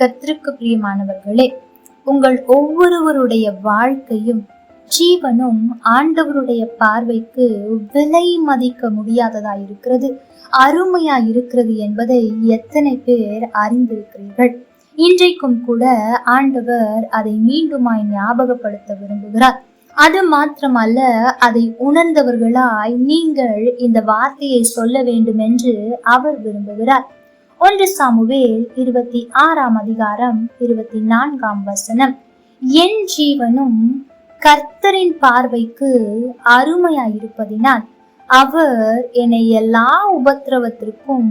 கத்திற்கு பிரியமானவர்களே உங்கள் ஒவ்வொருவருடைய வாழ்க்கையும் ஜீவனும் ஆண்டவருடைய பார்வைக்கு விலை மதிக்க முடியாததா இருக்கிறது அருமையா இருக்கிறது என்பதை எத்தனை பேர் அறிந்திருக்கிறீர்கள். இன்றைக்கும் கூட ஆண்டவர் அதை மீண்டுமாய் ஞாபகப்படுத்த விரும்புகிறார். அது மாத்திரமல்ல அதை உணர்ந்தவர்களாய் நீங்கள் இந்த வார்த்தையை சொல்ல வேண்டும் என்று அவர் விரும்புகிறார். ஒன்று சாமுவேல் இருபத்தி ஆறாம் அதிகாரம் இருபத்தி நான்காம் வசனம். என் ஜீவனும் கர்த்தரின் பார்வைக்கு அருமையாயிருப்பதினால் அவர் என்னை எல்லா உபத்திரவத்திற்கும்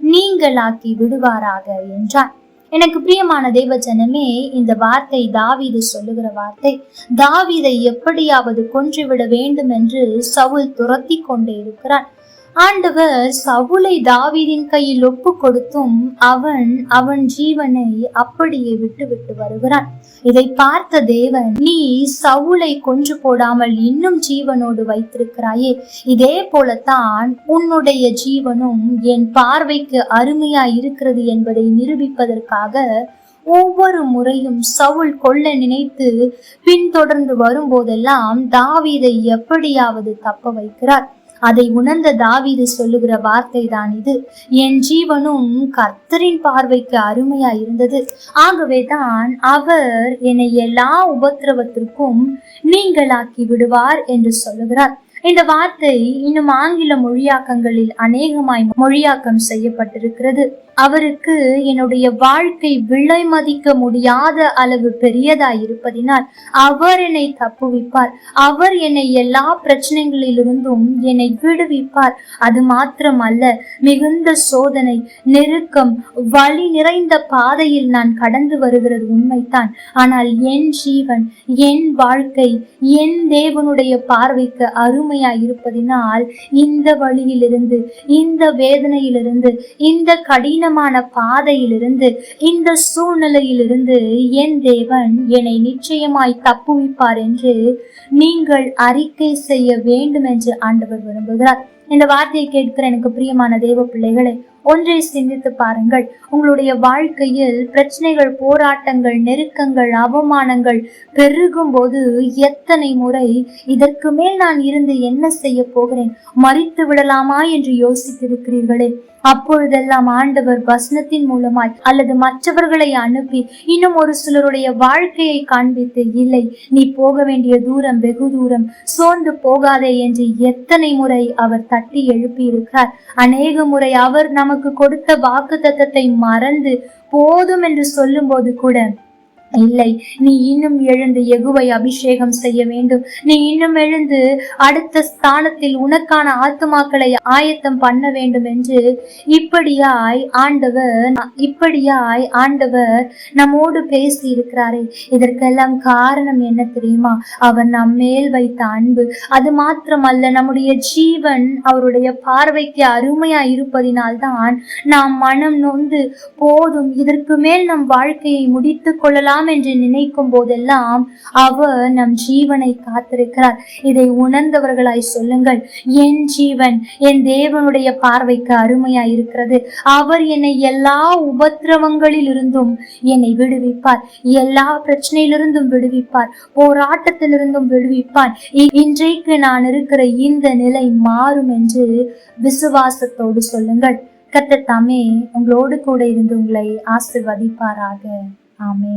நீங்களாக்கி விடுவாராக என்றார். எனக்கு பிரியமான தெய்வஜனமே ஜனமே இந்த வார்த்தை தாவீது சொல்லுகிற வார்த்தை. தாவீதை எப்படியாவது கொன்றுவிட வேண்டும் என்று சவுல் துரத்தி கொண்டே இருக்கிறான். ஆண்டவர் சவுலை தாவீதின் கையில் ஒப்பு கொடுத்தும் அவன் அவன் ஜீவனை அப்படியே விட்டுவிட்டு வருகிறான். இதை பார்த்த தேவன் நீ சவுலை கொன்று போடாமல் இன்னும் ஜீவனோடு வைத்திருக்கிறாயே இதே போலத்தான் உன்னுடைய ஜீவனும் என் பார்வைக்கு அருமையா இருக்கிறது என்பதை நிரூபிப்பதற்காக ஒவ்வொரு முறையும் சவுல் கொல்ல நினைத்து பின்தொடர்ந்து வரும்போதெல்லாம் தாவீதை எப்படியாவது தப்ப வைக்கிறார். அதை உணர்ந்த தாவீது சொல்லுகிற வார்த்தை தான் இது. என் ஜீவனும் கர்த்தரின் பார்வைக்கு அருமையா இருந்தது ஆகவே தான் அவர் என்னை எல்லா உபத்திரவத்திற்கும் நீங்களாக்கி விடுவார் என்று சொல்லுகிறார். இந்த வார்த்தை இன்னும் ஆங்கில மொழியாக்கங்களில் அநேகமாய் மொழியாக்கம் செய்யப்பட்டிருக்கிறது. அவருக்கு என்னுடைய வாழ்க்கை விலை மதிக்க முடியாத அளவு பெரியதாய் இருப்பதினால் அவர் என்னை தப்புவிப்பார். அவர் என்னை எல்லா பிரச்சனைகளிலிருந்தும் என்னை விடுவிப்பார். அது மாத்திரமல்ல மிகுந்த சோதனை நெருக்கம் வழி நிறைந்த பாதையில் நான் கடந்து வருகிறது உண்மைதான். ஆனால் என் ஜீவன் என் வாழ்க்கை என் தேவனுடைய பார்வைக்கு பொறுமையா இருப்பதினால் இந்த வழியிலிருந்து இந்த வேதனையிலிருந்து இந்த கடினமான பாதையிலிருந்து இந்த சூழ்நிலையிலிருந்து என் தேவன் என்னை நிச்சயமாய் தப்புவிப்பார் என்று நீங்கள் அறிக்கை செய்ய வேண்டும் என்று ஆண்டவர் விரும்புகிறார். இந்த வார்த்தையை கேட்கிற எனக்கு பிரியமான தேவ பிள்ளைகளை ஒன்றை சிந்தித்து பாருங்கள். உங்களுடைய வாழ்க்கையில் பிரச்சனைகள் போராட்டங்கள் நெருக்கங்கள் அவமானங்கள் பெருகும் போது எத்தனை முறை இதற்கு மேல் நான் இருந்து என்ன செய்ய போகிறேன்? மறித்து விடலாமா என்று யோசித்திருக்கிறீர்களே. அப்பொழுதெல்லாம் ஆண்டவர் வசனத்தின் மூலமாய் அல்லது மற்றவர்களை அனுப்பி இன்னும் ஒரு சிலருடைய வாழ்க்கையை காண்பித்து இல்லை நீ போக வேண்டிய தூரம் வெகு தூரம் சோர்ந்து போகாதே என்று எத்தனை முறை அவர் தட்டி எழுப்பியிருக்கிறார். அநேக முறை அவர் நம் நமக்கு கொடுத்த வாக்கு தத்தத்தை மறந்து போதும் என்று சொல்லும்போது கூட இல்லை. நீ இன்னும் எழுந்து எகுவை அபிஷேகம் செய்ய வேண்டும். நீ இன்னும் எழுந்து அடுத்த ஸ்தானத்தில் உனக்கான ஆத்துமாக்களை ஆயத்தம் பண்ண வேண்டும் என்று இப்படியாய் ஆண்டவர் இப்படியாய் ஆண்டவர் நம்மோடு பேசி இருக்கிறாரே இதற்கெல்லாம் காரணம் என்ன தெரியுமா? அவர் நம் மேல் வைத்த அன்பு. அது மாத்திரமல்ல நம்முடைய ஜீவன் அவருடைய பார்வைக்கு அருமையா இருப்பதினால்தான் நாம் மனம் நொந்து போதும். இதற்கு மேல் நம் வாழ்க்கையை முடித்துக் கொள்ளலாம். என்று நினைக்கும் போதெல்லாம் அவர் நம் ஜீவனை காத்திருக்கிறார். இதை உணர்ந்தவர்களாய் சொல்லுங்கள் என் ஜீவன் என் தேவனுடைய பார்வைக்கு அருமையாய் இருக்கிறது. அவர் என்னை எல்லா உபத்திரவங்களில் இருந்தும் என்னை விடுவிப்பார். எல்லா பிரச்சனையிலிருந்தும் விடுவிப்பார். போராட்டத்திலிருந்தும் விடுவிப்பார். இன்றைக்கு நான் இருக்கிற இந்த நிலை மாறும் என்று விசுவாசத்தோடு சொல்லுங்கள். கத்த தாமே உங்களோடு கூட இருந்து உங்களை ஆசிர்வதிப்பாராக. ஆமே